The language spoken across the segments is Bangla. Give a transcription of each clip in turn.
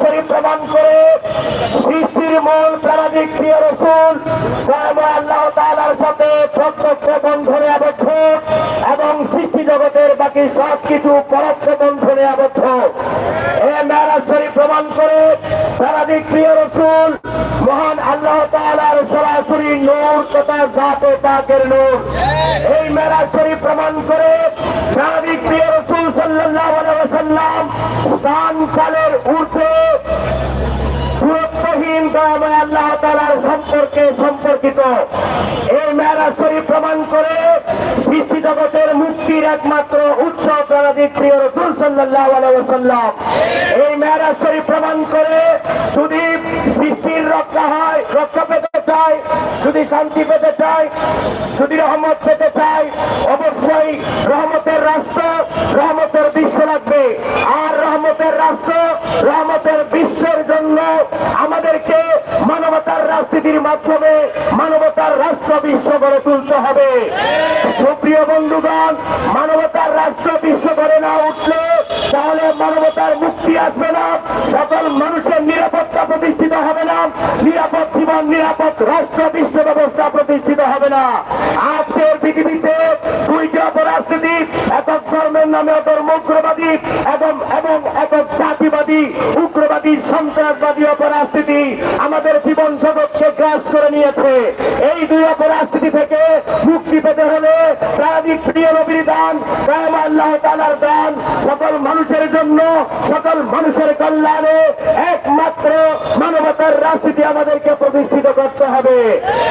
শরীফ প্রমাণ করে সৃষ্টির মূল প্রাণিক প্রিয় রসুল? আল্লাহ তালার সাথে প্রত্যক্ষ বন্ধনে আবদ্ধ এবং সৃষ্টি জগতের বাকি সব কিছু পরোক্ষ বন্ধনে আবদ্ধ। এ মেরাজ শরীফ প্রমাণ করে প্রাণিক প্রিয় রসুল? মহান আল্লাহ তালার সরাসরি নূর তথা জাতে পাকের নূর। এই মেলা শরীফ প্রমাণ করে প্রাণাদিক প্রিয় রসুল সাল্লাহ সাল্লাম স্থান কালের দূরত্বহীন যদি সৃষ্টির রক্ষা হয়, রক্ষা পেতে চায়, যদি শান্তি পেতে চায়, যদি রহমত পেতে চায়, অবশ্যই রহমতের রাষ্ট্র মাধ্যমে মানবতার রাষ্ট্র বিশ্ব গড়ে তুলতে হবে। সুপ্রিয় বন্ধুগণ, মানবতার রাষ্ট্র বিশ্ব গড়ে না উঠলে তাহলে মানবতার মুক্তি আসবে না। সকল মানুষের নিরাপত্তা প্রতিষ্ঠিত হবে না। নিরাপদ জীবন, নিরাপদ রাষ্ট্র, বিশ্ব ব্যবস্থা প্রতিষ্ঠিত হবে না। আজকের পৃথিবীতে একক ধর্মের নামে উগ্রবাদী এবং এবং একক জাতিবাদী, উগ্রবাদী, সন্ত্রাসবাদী আমাদের জীবন জগৎকে গ্রাস করে নিয়েছে। এই দুই থেকে মুক্তি পেতে হলে প্রিয় দান কায়ম আল্লাহ তালার দান, সকল মানুষের জন্য সকল মানুষের কল্যাণে একমাত্র মানবতার রাজনীতি আমাদেরকে প্রতিষ্ঠিত করতে হবে।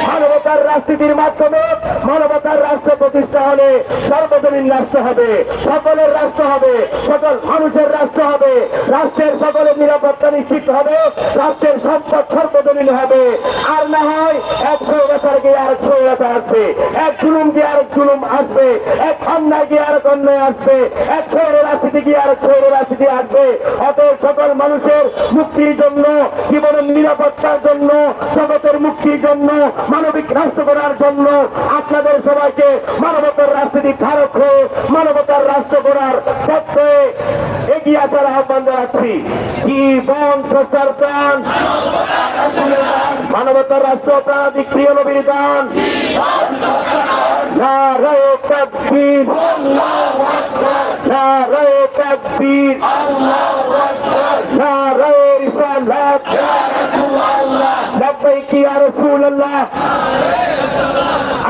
মানবতার রাজনীতির মাধ্যমে মানবতার রাষ্ট্র প্রতিষ্ঠা হলে সর্বজনীন রাষ্ট্র হবে, সকলের রাষ্ট্র হবে, সকল মানুষের রাষ্ট্র হবে, রাষ্ট্রের সকলের নিরাপত্তা নিশ্চিত হবে, রাষ্ট্রের সম্পদ সর্বজনীন হবে। আর না হয় এক সৌরাচার গিয়ে আরেক সৌরাচার আসবে, এক জুলুম গিয়ে আরেক জুলুম আসবে, এক অন্যায় গিয়ে আরেক অন্যায় আসবে, এক শহরে রাজনীতি গিয়ে শহরে রাজনীতি আসবে। অতএব সকল মানুষের মুক্তির জন্য, জীবনের নিরাপত্তার জন্য, জগতের মুক্তির জন্য, মানবিক রাষ্ট্র করার জন্য আপনাদের সবাইকে মানবতার রাজনীতি ধারক হয়ে মানবতার রাষ্ট্র করার পথে এগিয়ে আসার আহ্বান জানাচ্ছি। জীবন স্রষ্টার প্রাণ, মানবতার রাষ্ট্র প্রাণাদিক প্রিয় নবীর নারায় তাকবীর। নারায় তাকবীর। নারায় রিসালাত। লব্বাইক ইয়া রাসূলুল্লাহ।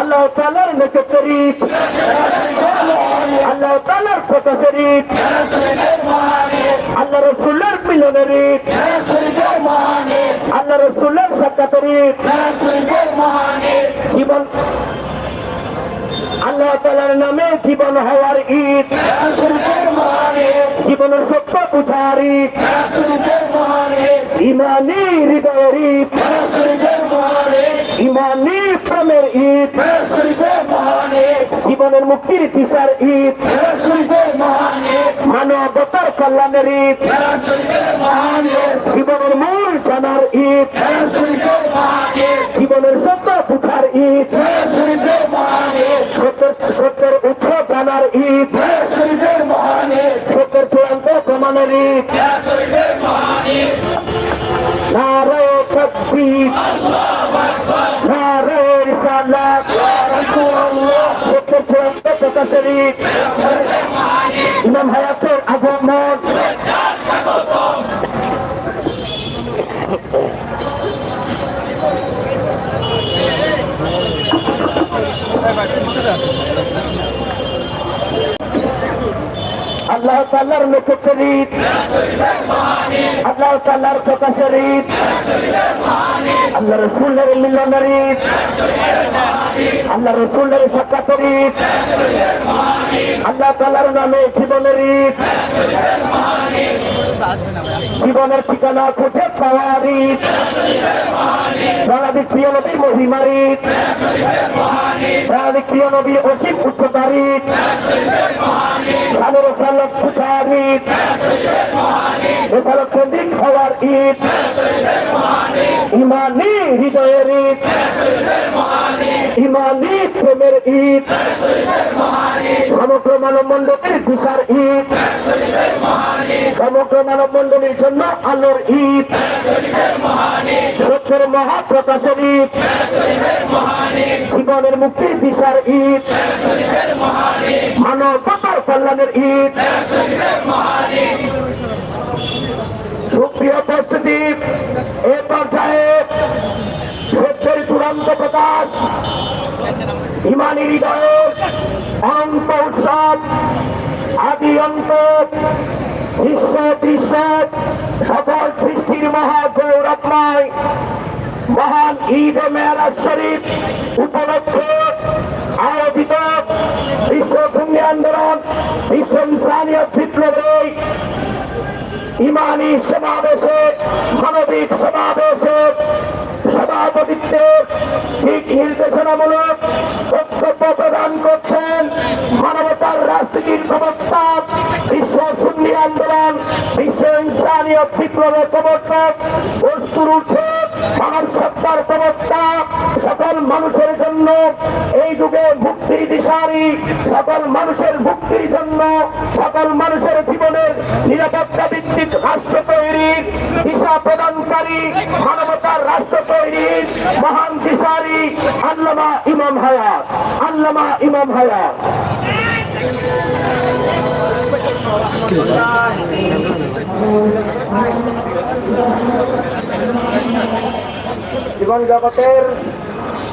আল্লাহ তাআলার নেকে শরীফ। আল্লাহ তাআলার কথা শরীফ। আল্লাহ রসুলের মিলনের ঈদ। আল্লাহ রসুলের সাক্ষাতের ঈদ। জীবন আল্লাহ তালার নামে জীবন হওয়ার ঈদ। জীবনের সত্য বুঝার ঈদ। ইমানি হৃদয়ের ঈদ। ইমানি প্রেমের ঈদ। জীবনের মুক্তির দিশার ঈদ। মানবতার কল্যাণের ঈদ। জীবনের মূল জানার ঈদ। ঈদ সত্যের চূড়ান্ত প্রমাণের ঈদ নারায় তকবীর নারায় রিসালাত সত্যের চূড়ান্ত প্রকাশের ঈদ ইমাম হায়াতের আগমন। আল্লাহ তাল্লার ঈদ আল্লাহ তাল্লার প্রকাশের ঈদ। আল্লাহ রসুলের মিলনের ঈদ। আল্লাহ রসুলের সাক্ষাতের ঈদ। আল্লাহ তাল্লার নামে জীবনের ঈদ। জীবনের ঠিকানা খুঁজে পাওয়ার ঈদ। প্রাণাদিক প্রিয় নবী মহিমার ঈদ। প্রাণাদিক প্রিয় নবী অসীম উচ্চতার ঈদ। সালের সালক পূজার ঈদ। কেন্দ্রিক হওয়ার ঈদ। ইমানি হৃদয়ের ঈদ। ইমানি প্রেমের ঈদ। সমগ্র মানব মণ্ডলের দিশার ঈদ। সমগ্র মানব মণ্ডলীর জন্য আলোর ঈদ। সত্যের মহাপ্রকাশের ঈদ। জীবনের মুক্তির দিশার ঈদ। মানবতার কল্যাণের ঈদ। সুপ্রিয় উপস্থিতি, এ পর্যায়ে সত্যের চূড়ান্ত প্রকাশ, ইমানি হৃদয়ের অনন্ত উৎসব, আদি অন্ত, দৃশ্য দৃশ্য, সকল সৃষ্টির মহা গৌরবময়, মহান ঈদ এ শরীফ উপলক্ষে আয়োজিত বিশ্ব সুন্নি আন্দোলন, বিশ্ব ইসলামীয় বিপ্লবে ইমানি সমাবেশে, মানবিক সমাবেশে সভাপতিত্বের ঠিক নির্দেশনামূলক বক্তব্য প্রদান করছেন মানবতার রাজনীতির প্রবক্তা, বিশ্ব আন্দোলন, বিশ্ব ইনসানীয় বিপ্লবের প্রবর্তক, বস্তুর উঠে মানব সত্তার প্রবক্তা, সকল মানুষের জন্য এই যুগে মুক্তির দিশারি, সকল মানুষের মুক্তির জন্য সকল মানুষের জীবনের নিরাপত্তা ভিত্তিক রাষ্ট্র তৈরির দিশা প্রদানকারী, মানবতার রাষ্ট্র তৈরির মহান দিশারি আল্লামা ইমাম হায়াত, আল্লামা ইমাম হায়াত। জীবন জগতের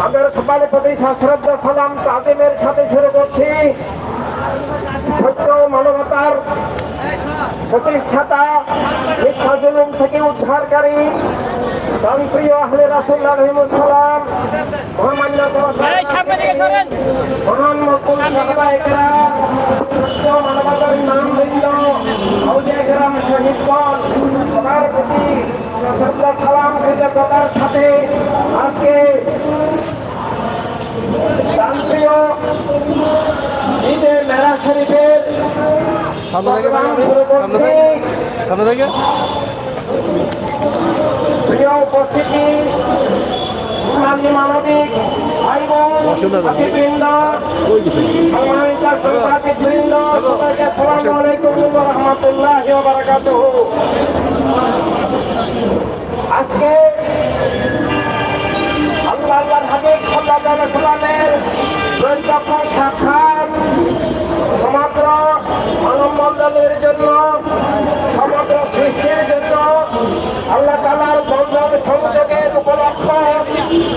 তাদের সবার প্রতি সশ্রদ্ধ সালাম তাদেমের সাথে শুরু করছি। সত্য মানবতার প্রতিষ্ঠাতা মিথ্যা জুলুম থেকে উদ্ধারকারী প্রিয় আহলে রাসুল্লাহ রহিমুসালাম মহামান্য মহান মকুল সাহবাহিকরা সত্য মানবতার নাম বৃন্দ ঔজাগরাম শহীদগণ সবার প্রতি সত্য সালাম কৃতজ্ঞতার সাথে আজকে প্রান্তীয় ঈদের মেলা শরীফের সামনে থেকে সামনে সামনে প্রিয় উপস্থিতি মানবিক ভাই বোন সবাইকে আলাইকুম বারাকাতুহু। আজকে দৈত্যপ্য সাক্ষাৎ সমগ্র জন্য সমগ্র সৃষ্টির জন্য আল্লাহ তালার বন্ধন সংযোগের উপলক্ষ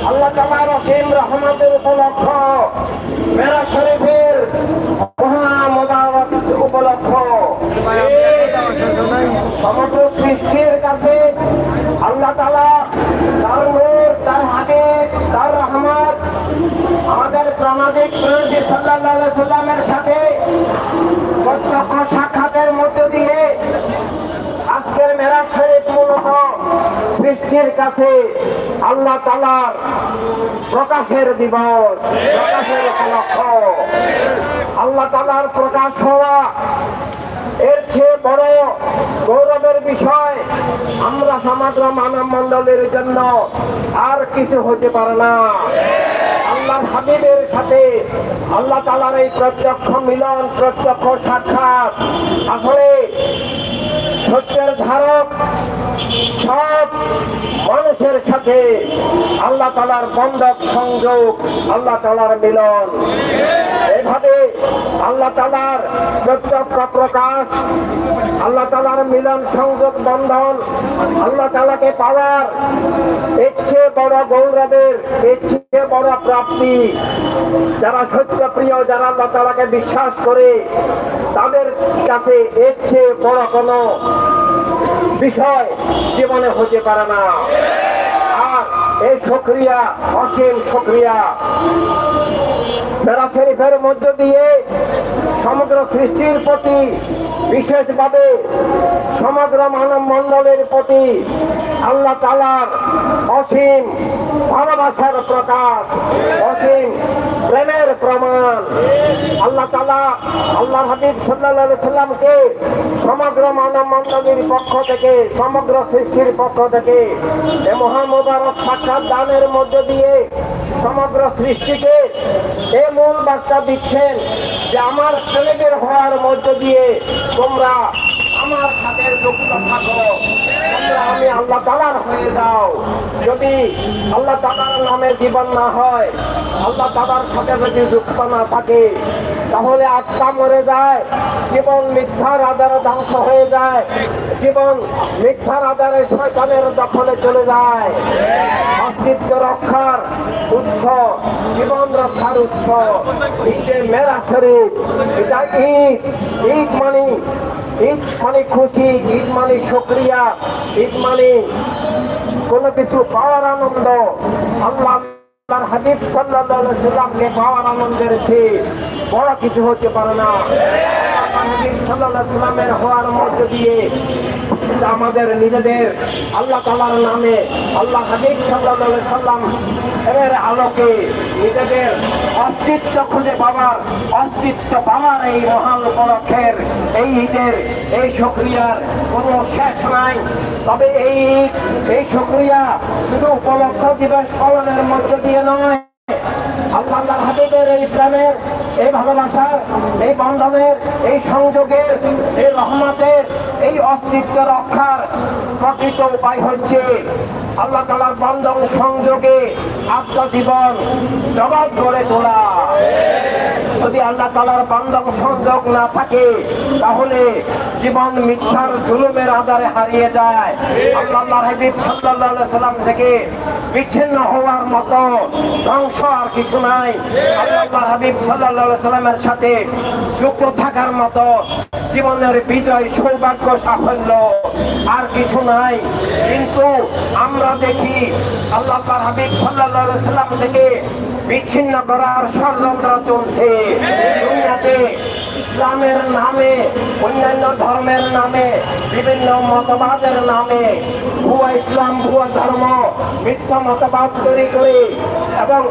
আল্লাহ তালার অসীম রহমতের উপলক্ষ মেরা শরীফের মহা মোবারক উপলক্ষ সমগ্র সৃষ্টির কাছে আল্লাহ তালা তার নূর তার হাতে তার রহমত আমাদের প্রাণাদিক প্রয়োজী সাল্লামের সাথে প্রত্যক্ষ সাক্ষাতের মধ্য দিয়ে আজকের মেরাজ শরীফ মূলত সৃষ্টির কাছে আল্লাহ তালার প্রকাশের দিবস, প্রকাশের আল্লাহ তালার প্রকাশ হওয়া এর চেয়ে বড় গৌরবের বিষয় আমরা সমগ্র মানব মণ্ডলের জন্য আর কিছু হতে পারে না। আল্লাহ হাবিবের সাথে আল্লাহ তালার এই প্রত্যক্ষ মিলন প্রত্যক্ষ সাক্ষাৎ। আসলে সত্যের ধারক সব মানুষের সাথে আল্লাহ তালার বন্ধক সংযোগ, আল্লাহ তালার মিলন। এভাবে আল্লাহ তালার প্রত্যক্ষ প্রকাশ, আল্লাহ তালার মিলন সংযোগ বন্ধন, আল্লাহ তালাকে পাওয়ার চেয়ে বড় গৌরবের চেয়ে বড় প্রাপ্তি। যারা সত্য প্রিয়, যারা আল্লাহ তালাকে বিশ্বাস করে, তাদের কাছে এর চেয়ে বড় কোনো বিষয় জীবনে হতে পারে না। আর এই সক্রিয়া, অসীম সক্রিয়া মেরা শরীফের মধ্য দিয়ে সমগ্র সৃষ্টির প্রতি বিশেষভাবে সমগ্র মানব মণ্ডলের প্রতি আল্লাহ তালার অসীম ভালোবাসার প্রকাশ, অসীম প্রেমের প্রমাণ। আল্লাহ তালা আল্লাহ হাবিব সাল্লাহ সাল্লামকে সমগ্র মানব মণ্ডলীর পক্ষ থেকে, সমগ্র সৃষ্টির পক্ষ থেকে এ মহামুবারক সাক্ষাৎ দানের মধ্য দিয়ে সমগ্র সৃষ্টিকে এ মূল বার্তা দিচ্ছেন যে আমার ছেলেদের হওয়ার মধ্য দিয়ে তোমরা আমার সাথে যুক্ত থাকো। তোমরা আমি আল্লাহ তালার হয়ে যাও। যদি আল্লাহ তালার নামে জীবন না হয়, আল্লাহ তালার সাথে যদি যুক্ত না থাকে, তাহলে আত্মা মরে যায়, জীবন মিথ্যার আধারে ধ্বংস হয়ে যায়, জীবন মিথ্যার আধারে শয়তানের দখলে চলে যায়। অস্তিত্ব রক্ষার উৎস জীবন রক্ষার উৎস এই যে মেরা শরীফ এটা ঈদ ঈদ মানে ঈদ মানে খুশি, ঈদ মানে শুক্রিয়া, ঈদ মানে কোনো কিছু পাওয়ার আনন্দ। আল্লাহ আল্লাহর হাবিব সাল্লাল্লাহু সাল্লামকে পাওয়ার আনন্দের চেয়ে বড় কিছু হতে পারে না। হাবিব আলাইহি সাল্লামের হওয়ার মধ্য দিয়ে আমাদের নিজেদের আল্লাহ তাআলার নামে আল্লাহ হাবিব আলাইহি সাল্লাম এর আলোকে নিজেদের অস্তিত্ব খুঁজে পাওয়ার অস্তিত্ব পাওয়ার এই মহান উপলক্ষের এই ঈদের এই সক্রিয়ার কোনো শেষ নাই। তবে এই এই সক্রিয়া শুধু উপলক্ষ দিবস পালনের মধ্য দিয়ে নয়, আল্লাহ হাবিবের এই প্রেমের, এই ভালোবাসার, এই বন্ধনের, এই সংযোগের, এই রহমতের এই অস্তিত্ব রক্ষার প্রকৃত উপায় হচ্ছে আল্লাহ তালার বন্ধন সংযোগে আত্মজীবন জগৎ গড়ে তোলা। যদি আল্লাহ তালার বান্ধব সংযোগ না থাকে, তাহলে জীবন মিথ্যার জুলুমের আধারে হারিয়ে যায়। আল্লাহ আল্লাহর হাবিব থেকে বিচ্ছিন্ন হওয়ার মতো ধ্বংস আর কিছু নাই। আল্লাহ হাবিব আলাইহি সাল্লামের সাথে যুক্ত থাকার মতো জীবনের বিজয়, সৌভাগ্য, সাফল্য আর কিছু নাই। কিন্তু আমরা দেখি আল্লাহ হাবিব আলাইহি সাল্লাম থেকে বিচ্ছিন্ন করার ষড়যন্ত্র চলছে। দুনিয়াতে ইসলামের নামে, অন্যান্য ধর্মের নামে, বিভিন্ন মতবাদের নামে ভুয়া ইসলাম, ভুয়া ধর্ম, মিথ্যা মতবাদ তৈরি করে এবং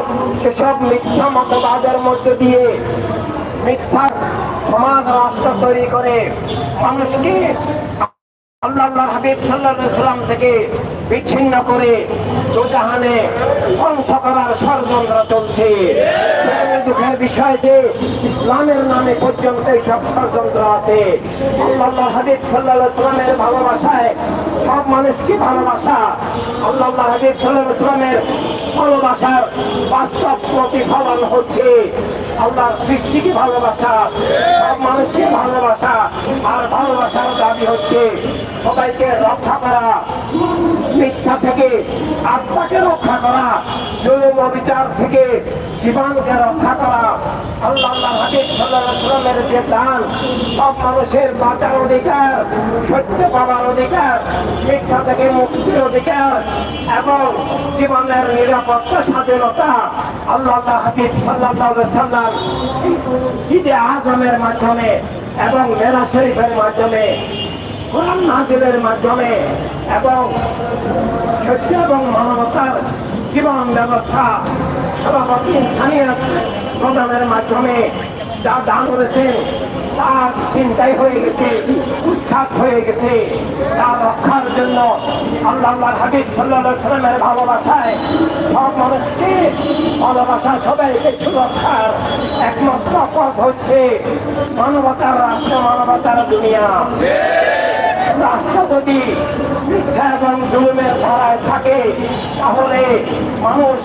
সেসব মিথ্যা মতবাদের মধ্য দিয়ে মিথ্যা সমাজ, রাষ্ট্র তৈরি করে। মানুষকে আল্লাহ হাবিব সাল্লাহ সাল্লাম থেকে বিচ্ছিন্ন করে দুজাহানে ধ্বংস করার ষড়যন্ত্র চলছে। দুঃখের বিষয় যে ইসলামের নামে পর্যন্ত এইসব ষড়যন্ত্র আছে। আল্লাহ হাবিব সাল্লাহ ভালোবাসায় সব মানুষকে ভালোবাসা। আল্লাহ হাবিব সাল্লাহ সাল্লামের ভালোবাসার বাস্তব প্রতিফলন হচ্ছে আল্লাহর সৃষ্টিকে ভালোবাসা, সব মানুষকে ভালোবাসা। আর ভালোবাসার দাবি হচ্ছে সবাইকে রক্ষা করা। মিথ্যা থেকে আত্মাকে রক্ষা করা জুলুম বিচার থেকে জীবনকে রক্ষা করা যে দান, সব মানুষের অধিকার, সত্য অধিকার, মিথ্যা থেকে মুক্তির অধিকার এবং জীবনের নিরাপত্তা, স্বাধীনতা আজমের মাধ্যমে এবং মেরা শরীফের মাধ্যমে কোরআন নাজিলের মাধ্যমে এবং সত্য এবং মানবতার জীবন ব্যবস্থা সভাপতি স্থানীয় প্রদানের মাধ্যমে যা দান করেছেন, তার চিন্তাই হয়ে গেছে, উৎখাত হয়ে গেছে। তা রক্ষার জন্য আল্লাহ হাবিব সাল্লাহ সাল্লামের ভালোবাসায় সব মানুষকে ভালোবাসা সবাইকে সুরক্ষার একমাত্র পথ হচ্ছে মানবতার রাষ্ট্র, মানবতার দুনিয়া। রাষ্ট্র যদি মিথ্যা এবং জুলুমের ধারায় থাকে, তাহলে মানুষ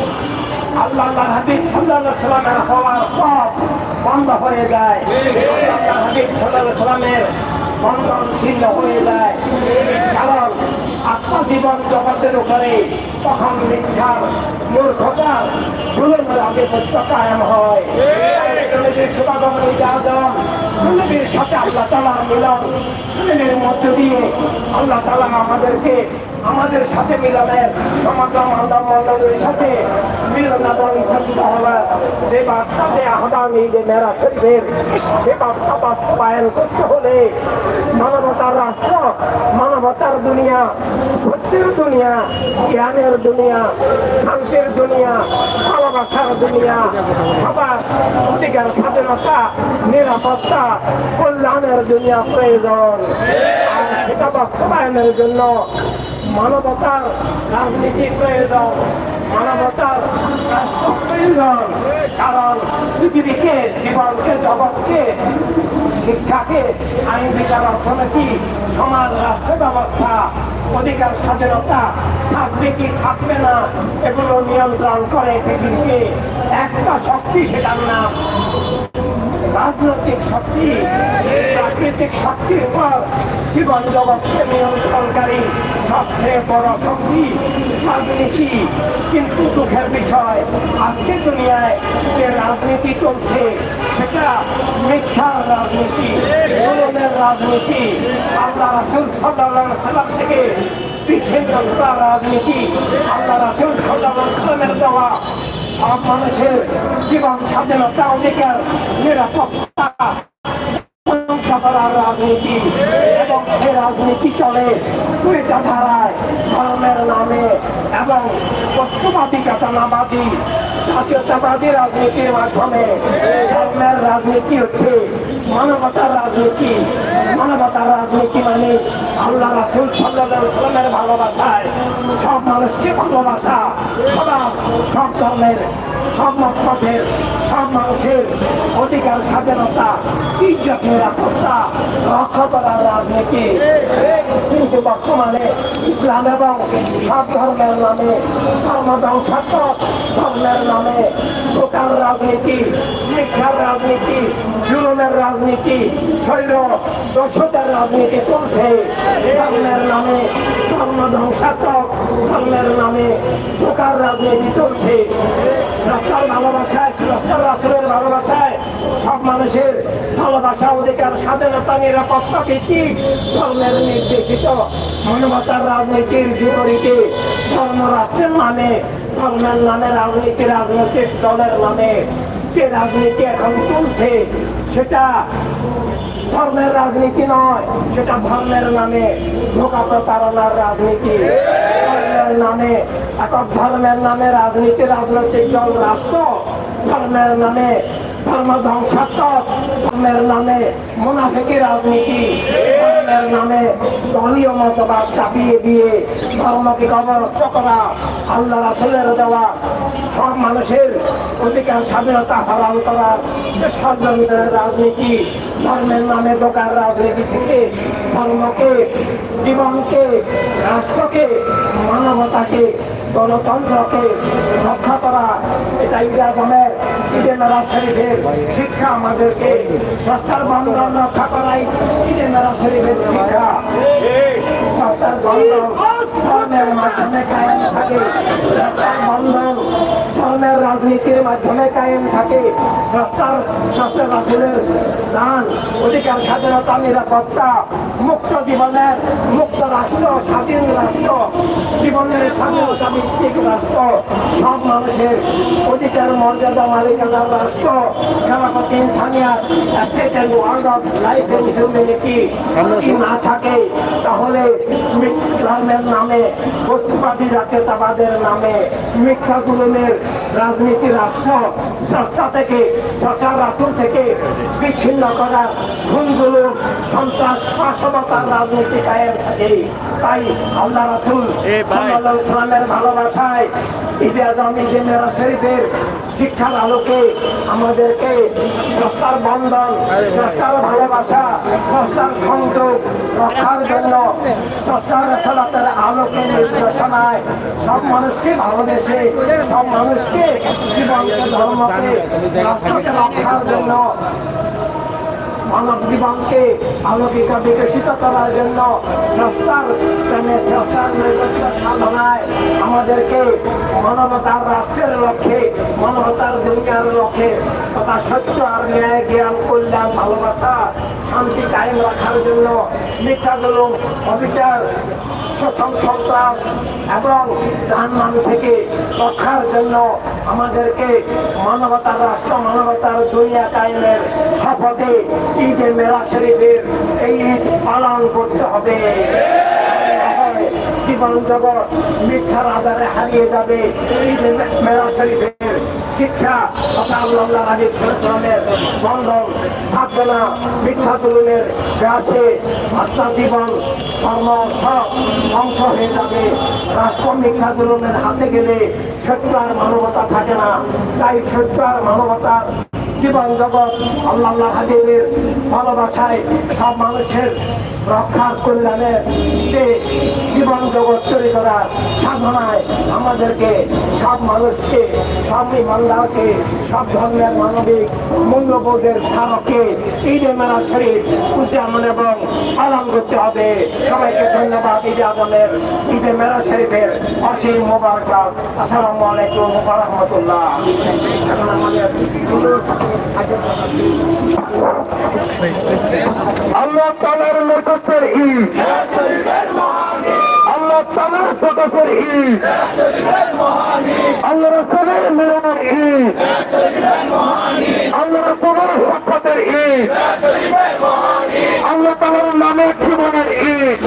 আল্লাহ আল্লাহ হাবিব সাল্লাহ পথ বন্ধ হয়ে যায়। আল্লাহ হাবিব সাল্লাহ সাল্লামের বন্ধন ছিন্ন হয়ে যায়। কারণ আত্মজীবন জগতের উপরে তখন মিথ্যার মূর্খতার ভুলের আধিপত্য কায়েম হয়। সাথে আল্লাহ তালার মিলন মধ্য দিয়ে আল্লাহ তালা আমাদেরকে আমাদের সাথে মিলনের সমাগম আন্দোলন মন্ডলের সাথে মানবতার রাষ্ট্র, মানবতার দুনিয়া দুনিয়া, জ্ঞানের দুনিয়া দুনিয়া, ভালোবাসার দুনিয়া, সবার অধিকার, স্বাধীনতা, নিরাপত্তা, কল্যাণের দুনিয়া প্রয়োজন। সেটা বাস্তবায়নের জন্য মানবতার রাজনীতি প্রয়োজন মানবতার রাষ্ট্র প্রয়োজন কারণ পৃথিবীকে, জীবনকে, জগৎকে, শিক্ষাকে, আইন, বিচার, অর্থনীতি, সমাজ, রাষ্ট্র ব্যবস্থা, অধিকার, স্বাধীনতা থাকবে কি থাকবে না, এগুলো নিয়ন্ত্রণ করে পৃথিবীকে। একটা শক্তি সেটার নাম রাজনৈতিক শক্তি। প্রাকৃতিক শক্তির উপর জীবন জগৎকে নিয়ন্ত্রণকারী সবচেয়ে বড় শক্তি রাজনীতি কিন্তু দুঃখের বিষয়, আজকে দুনিয়ায় যে রাজনীতি চলছে, সেটা মিথ্যার রাজনীতি, জুলুমের রাজনীতি। আল্লাহ রাসুল সাল্লাহ সাল্লাম থেকে বিচ্ছিন্ন করা রাজনীতি, আল্লাহ রাসুল সাল্লাহ সাল্লামের দেওয়া সব মানুষের জীবন স্বাধীনতা, অধিকার, নিরাপত্তা প্রশংসা করার রাজনীতি এবং সে রাজনীতি চলে দুইটা ধারায় ধর্মের নামে এবং বস্তুবাদী চেতনাবাদী জাতীয়তাবাদী রাজনীতির মাধ্যমে ধর্মের রাজনীতি হচ্ছে মানবতার রাজনীতি। মানবতার রাজনীতি মানে আল্লাহ রাসুল সাল্লামের ভালোবাসায় সব মানুষকে ভালোবাসা। সবার সব ধর্মের, সব মতপথের সব মানুষের অধিকার, স্বাধীনতা, ইজ্জত, নিরাপত্তা রক্ষা করার রাজনীতি। কিন্তু বর্তমানে ইসলাম এবং সব ধর্মের নামে ধর্ম ধ্বংসাত্মক, ধর্মের নামে দোকান রাজনীতি শিক্ষার রাজনীতি, জুলুমের রাজনীতি শৈল দোষতার রাজনীতি চলছে। ধর্মের নামে ধর্ম ধ্বংসাত্মক ধর্মের নামে দোকান রাজনীতি চলছে। রাস্তার ভালোবাসায় রাস্তার রাষ্ট্রের ভালোবাসায় সব মানুষের ভালোবাসা অধিকার, স্বাধীনতা নিরাপত্তা কি ধর্মের নির্দেশিত? মানবতার রাজনীতির বিপরীতে ধর্ম রাষ্ট্রের নামে, ধর্মের নামে রাজনীতি, রাজনৈতিক দলের নামে যে রাজনীতি এখন চলছে, সেটা ধর্মের রাজনীতি নয়, সেটা ধর্মের নামে ধোকা প্রতারণার রাজনীতি। ধর্মের নামে একক ধর্মের নামে রাজনীতি, রাজনৈতিক দল রাষ্ট্র, ধর্মের নামে ধর্ম ধ্বংসাত্মক, ধর্মের নামে মুনাফিকি রাজনীতি। ধর্মের নামে দলীয় মতবাদ চাপিয়ে দিয়ে ধর্মকে অবরস্ত করা, আল্লাহ রাসুলের দেওয়া, সব মানুষের অধিকার, স্বাধীনতা হরণ করার ষড়যন্ত্রের রাজনীতি, ধর্মের নামে দোকান রাজনীতি থেকে ধর্মকে, জীবনকে, রাষ্ট্রকে, মানবতাকে, গণতন্ত্রকে রক্ষা করা এটা ইরাজমের মেরাজ শরীফের শিক্ষা আমাদেরকে, সত্তার বন্ধন রক্ষা করাই মেরাজ শরীফের শিক্ষা সত্তার বন্ধন ধর্মের মাধ্যমে কায়েম থাকে। বন্ধন ধর্মের রাজনীতির মাধ্যমে কায়েম থাকে। সত্তার সত্তার রাসুলের দান অধিকার স্বাধীনতা নিরাপত্তা মুক্ত জীবনের মুক্ত রাষ্ট্র স্বাধীন রাষ্ট্র জীবনের স্বাধীনতা ভিত্তিক রাষ্ট্র। সব মানুষের অধিকার মর্যাদা মালিকানার রাষ্ট্র। খেলাপতি state and world of life and humanity যদি না থাকে তাহলে ধর্মের নামে বস্তুবাদী জাতীয়তাবাদের নামে মিথ্যা গুলমের রাজনীতি রাষ্ট্র স্রষ্টা থেকে সরকার রাষ্ট্র থেকে বিচ্ছিন্ন করার ভুলগুলো সন্ত্রাস পাশবতার রাজনীতি কায়েম থাকে। তাই আল্লাহ রাসুল ইসলামের ভালোবাসায় ঈদে আজম ঈদে মেরা শরীফের শিক্ষার আলোকে আমাদেরকে সস্তার বন্ধন, সস্তার ভালোবাসা, সস্তার সংযোগ রক্ষার জন্য সস্তার রেখালাতের আলোকে নির্দেশনায় সব মানুষকে ভালোবেসে, সব মানুষকে জীবনকে ধর্মকে রক্ষার জন্য মানব জীবনকে আলোকিত বিকশিত করার জন্য সাধনায় আমাদেরকে মানবতার রাষ্ট্রের লক্ষ্যে, মানবতার দুনিয়ার লক্ষ্যে তথা সত্য আর ন্যায়, জ্ঞান, কল্যাণ, ভালোবাসা, শান্তি কায়েম রাখার জন্য মিথ্যা জুলুম, অবিচার, শোষণ, সন্ত্রাস এবং জাহান্নাম থেকে রক্ষার জন্য আমাদেরকে মানবতার রাষ্ট্র, মানবতার দুনিয়া কায়েমের শপথে ঈদে মেলা শরীফের এই ঈদ পালন করতে হবে। জীবন জগৎ মিথ্যার আধারে হারিয়ে যাবে। ঈদে মেলা শরীফের শিক্ষা থাকবে না। জীবন, কর্ম সব ধ্বংস হয়ে যাবে। রাষ্ট্র হাতে গেলে সত্য আর মানবতা থাকে না। তাই সত্য আর মানবতার জীবন জগৎ আল্লাহ হাজিবের ভালোবাসায় সব মানুষের রক্ষার কল্যাণে যে জীবন জগৎ তৈরি করার সাধনায় আমাদেরকে সব মানুষকে, সব ইমানদারকে, সব ধর্মের মানবিক মূল্যবোধের ধারককে ঈদে মেলা শরীফ উদযাপন এবং পালন করতে হবে। সবাইকে ধন্যবাদ ঈদে আজমের ঈদে মেলা শরীফের অসীম মোবারক আসসালামু আলাইকুম রহমতুল্লাহ। আল্লাহ তালার নৈকট্যের ঈদ। আল্লাহ তালার প্রকাশের ঈদ। আল্লাহ রসুলের মিলনের ঈদ। আল্লাহ রসুলের সাক্ষাতের ঈদ। আল্লাহ তালার নামের জীবনের ঈদ।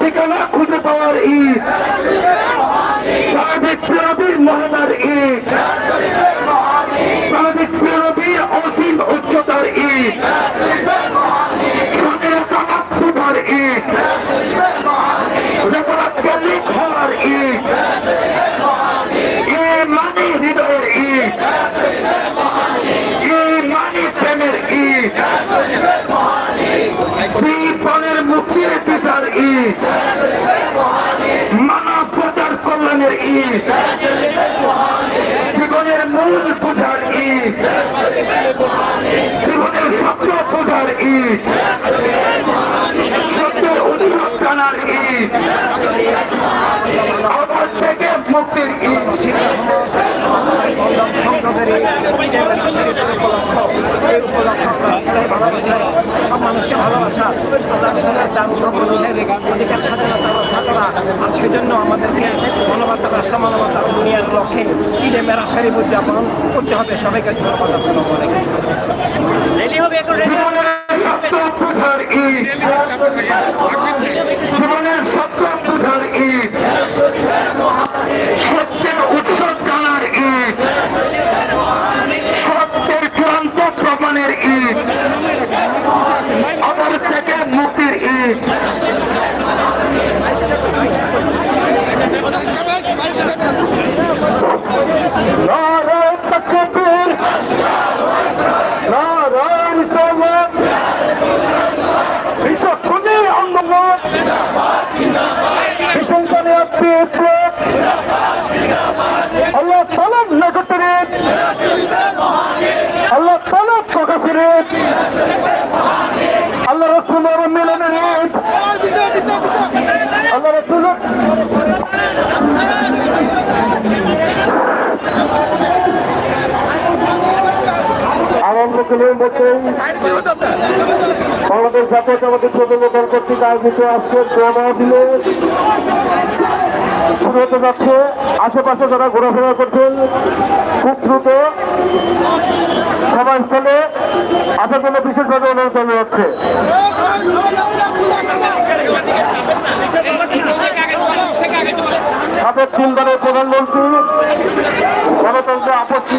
ঠিকানা খুঁজে পাওয়ার ঈদ। সামাজিক প্রেরবীর মহানার ঈদ। সামাজিক প্রেরবীর অসীম উচ্চতার ঈদ। ঈদ রেফারাতকারী হওয়ার ঈদ ইমানি হৃদয়ের ঈদ ইমানি প্রেমের ঈদ জীবনের মুক্তির দিশার ঈদ। মানব প্রচার কল্যাণের ঈদ। জীবনের মূল পূজার ঈদ। জীবনের সত্য পূজার ঈদ। জানার ঈদ আবার থেকে মুক্তির ঈদ মানুষকে ভালোবাসা দান অধিকার স্বাধীনতা রক্ষা করা আর সেই জন্য আমাদেরকে মানবতা রাষ্ট্র মানবতার দুনিয়ার লক্ষ্যে ঈদে মেরা শরীফ উদযাপন করতে হবে সবাইকে ধন্যবাদ আসসালামু আলাইকুম সত্য পূজার ঈদ জীবনের সপ্তম পূজার ঈদ সত্যের উৎসব জানার ঈদ সত্যের চূড়ান্ত প্রমাণের ঈদ আবার থেকে মুক্তির ঈদ নারায়ণ তকবীর নারায়ণ সালাত বিশ্বক্ষণে আন্দোলন বিশঙ্কনে বিপ্লব আল্লাহ তালাম নগতের আল্লাহ তালাম প্রকাশের আল্লাহ রসুলের মিলনের ঈদ আল্লাহ রসুলের আনন্দগুলির মধ্যে বাংলাদেশ জাতীয়তাবাদী প্রতিবেদন কর্তৃক আয়োজিত আজকের দোয়া মাহফিলে শুরু হতে যাচ্ছে। আশেপাশে যারা ঘোরাফেরা করছেন, খুব দ্রুত সভাস্থলে আসার জন্য বিশেষভাবে অনুরোধ জানানো হচ্ছে। সাবেক তিনবারের প্রধানমন্ত্রী গণতন্ত্র আপত্তি